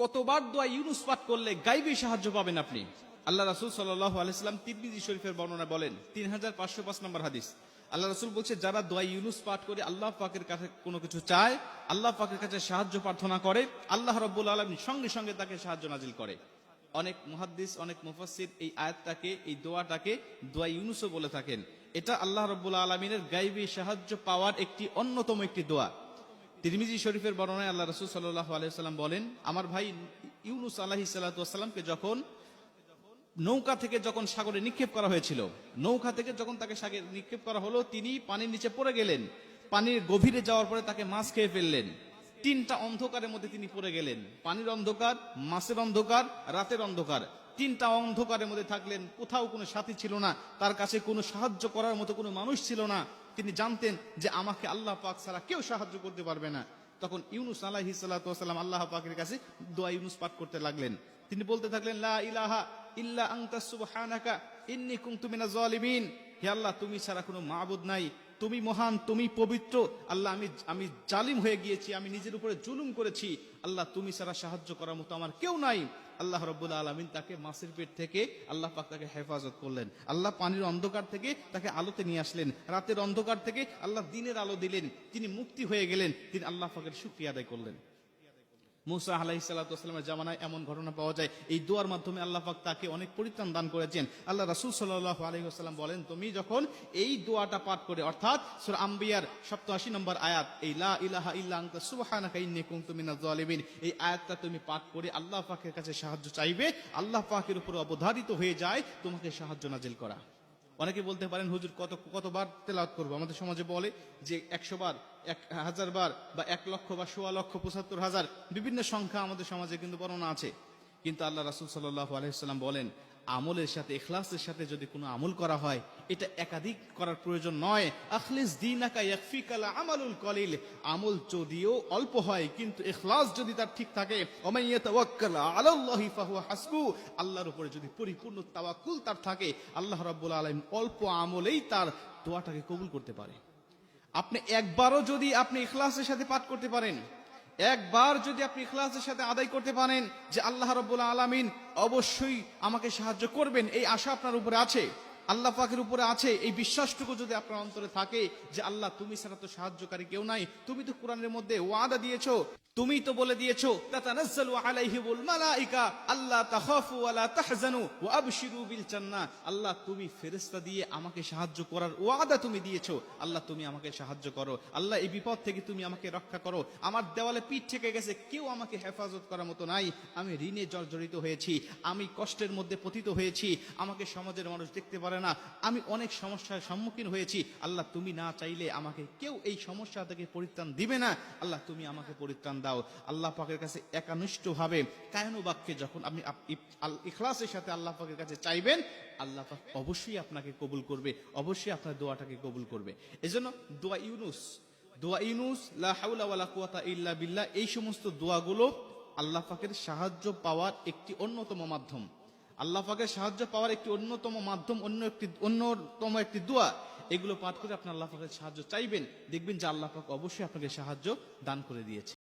কতবার দোয়া ইউনুস পাঠ করলে গাইবে সাহায্য পাবেন আপনি? আল্লাহ রাসুল সাল্লাহ আলাইসাল্লাম তিরমিজি শরীফের বর্ণনা বলেন তিন হাজার পাঁচশো পাঁচ নম্বর হাদিস। আল্লাহ রাসুল বলছে, যারা দোয়া ইউনুস পাঠ করে আল্লাহ পাকের কাছে কোনো কিছু চায়, আল্লাহ পাকের কাছে সাহায্য প্রার্থনা করে, আল্লাহ রব্বুল আলমী সঙ্গে সঙ্গে তাকে সাহায্য নাজিল করে। অনেক মুহাদ্দিস, অনেক মুফাসসির এই আয়াতটাকে, এই দোয়াটাকে দোয়া ইউনুসও বলে থাকেন। এটা আল্লাহ রব্বুল আলমিনের গাইবী সাহায্য পাওয়ার একটি অন্যতম একটি দোয়া। তিরমিজি শরীফের বর্ণনায় আল্লাহ রসুল সাল্লাহ আলাইসাল্লাম বলেন, আমার ভাই ইউনুস আলাহি সাল্লাতামকে যখন নৌকা থেকে যখন সাগরে নিক্ষেপ করা হয়েছিল, নৌকা থেকে যখন তাকে সাগরে নিক্ষেপ করা হলো, তিনি পানির নিচে পড়ে গেলেন। পানির গভীরে যাওয়ার পরে তাকে মাছ খেয়ে ফেললেন। তিনটা অন্ধকারের মধ্যে তিনি পড়ে গেলেন। পানির অন্ধকার, মাছের অন্ধকার, রাতের অন্ধকার। তিনটা অন্ধকারের মধ্যে থাকলেন, কোথাও কোনো সাথী ছিল না, তার কাছে কোনো সাহায্য করার মতো কোনো মানুষ ছিল না। তিনি জানতেন যে আমাকে আল্লাহ পাক ছাড়া কেউ সাহায্য করতে পারবে না। তখন ইউনুস আলাহি সাল্লাম আল্লাহ পাকের কাছে দোয়া ইউনুস পাঠ করতে লাগলেন। তিনি বলতে থাকলেন, লা ইলাহা ইল্লা আনতা সুবহানাকা, ইন্নী কুনতু মিনাজ জালিমিন। হে আল্লাহ, তুমি ছাড়া কোনো মাবুদ নাই। তুমি মহান, তুমি পবিত্র। আল্লাহ, আমি আমি জালিম হয়ে গিয়েছি, আমি নিজের উপরে জুলুম করেছি। আল্লাহ, তুমি সারা সাহায্য করার মতো আমার কেউ নাই। আল্লাহ রব্বুল আলমিন তাকে মাসির পেট থেকে, আল্লাহ পাক তাকে হেফাজত করলেন। আল্লাহ পানির অন্ধকার থেকে তাকে আলোতে নিয়ে আসলেন। রাতের অন্ধকার থেকে আল্লাহ দিনের আলো দিলেন। তিনি মুক্তি হয়ে গেলেন। তিনি আল্লাহ পাকের শুক্রিয়া আদায় করলেন। মুসা আলাহি সাল্লাহামের জামানায় এমন ঘটনা পাওয়া যায়। এই দোয়ার মাধ্যমে আল্লাহ পাক তাকে অনেক পরিত্রাণ দান করেছেন। আল্লাহ রাসুল সাল্লাহ আলহিহাস্লাম বলেন, তুমি যখন এই দোয়াটা পাঠ করে, অর্থাৎ সুর আম্বিয়ার সপ্তাশি নম্বর আয়াত, এই লা ইলাহা ইল্লা জালিমিন এই আয়াতটা তুমি পাঠ করে আল্লাহ পাকের কাছে সাহায্য চাইবে। আল্লাহ পাকের উপর অবধারিত হয়ে যায়, তোমাকে সাহায্য নাজিল করা। অনেকে বলতে পারেন, হুজুর, কত, কতবার তেলাওয়াত করব? আমাদের সমাজে বলে যে, একশো বার, এক হাজার বার বা এক লক্ষ বা সোয়া লক্ষ, পঁচাত্তর হাজার বিভিন্ন সংখ্যা আমাদের সমাজে কিন্তু বর্ণনা আছে। কিন্তু আল্লাহ রাসুল সাল্লাহ আলহিসাল্লাম বলেন আমলের সাথে, এখলাসের সাথে যদি কোনো আমল করা হয়, এটা একাধিক করার প্রয়োজন নয়। আখলিস দিনাকা ইয়াকফিকালা আমালুল কলিল। আমল যদিও অল্প হয়, কিন্তু এখলাস যদি তার ঠিক থাকে আল্লাহর উপরে যদি পরিপূর্ণ তাওয়াক্কুল তার থাকে, আল্লাহ রাব্বুল আলামিন অল্প আমলেই তার দোয়াটাকে কবুল করতে পারে। আপনি একবারও যদি আপনি ইখলাসের সাথে পাঠ করতে পারেন একবার যদি আপনি ইখলাসের সাথে আদায় করতে পারেন যে আল্লাহ রব্বুল আলমিন অবশ্যই আমাকে সাহায্য করবেন, এই আশা আপনার উপরে আছে। আল্লাহ পাকের উপরে আছে এই বিশ্বাসটুকু যদি আপনার অন্তরে থাকে যে আল্লাহ, তুমি ছাড়া তো সাহায্যকারী কেউ নাই। তুমি তো কোরআনের মধ্যে ওয়াদা দিয়েছ, তুমি তো বলে দিয়েছ, তাতানাজ্জালু আলাইহিমুল মালাইকা আল্লাহ তাখাফু ওয়ালা তাহজানু ওয়া বিল জান্নাহ। আল্লাহ, তুমি ফেরেশতা দিয়ে আমাকে সাহায্য করার ওয়াদা তুমি দিয়েছ। আল্লাহ, তুমি আমাকে সাহায্য করো। আল্লাহ, এই বিপদ থেকে তুমি আমাকে রক্ষা করো। আমার দেওয়ালে পিঠ থেকে গেছে, কেউ আমাকে হেফাজত করার মতো নাই। আমি ঋণে জর্জরিত হয়েছি, আমি কষ্টের মধ্যে পতিত হয়েছি। আমাকে সমাজের মানুষ দেখতে পারে না, আমি অনেক সমস্যার সম্মুখীন হয়েছি। আল্লাহ, তুমি না চাইলে আমাকে কেউ এই সমস্যা থেকে পরিত্রাণ দিবে না। আল্লাহ, তুমি আমাকে পরিত্রাণ দাও। আল্লাহ পাকের কাছে একানিষ্ঠ ভাবে কায়নু বাক্যে যখন আপনি ইখলাসের সাথে আল্লাহ পাকের কাছে চাইবেন, আল্লাহ পাক অবশ্যই আপনাকে কবুল করবে, অবশ্যই আপনার দোয়াটাকে কবুল করবে। এজন্য দোয়া ইউনুস দোয়া ইউনুস, লা ইল্লা বিল্লাহ, এই সমস্ত দোয়াগুলো আল্লাহ পাকের সাহায্য পাওয়ার একটি অন্যতম মাধ্যম। আল্লাহ পাকের সাহায্য পাওয়ার একটি অন্যতম মাধ্যম, অন্য একটি, অন্যতম একটি দোয়া। এগুলো পাঠ করে আপনি আল্লাহ পাকের সাহায্য চাইবেন, দেখবেন যে আল্লাহ পাক অবশ্যই আপনাকে সাহায্য দান করে দিয়েছে।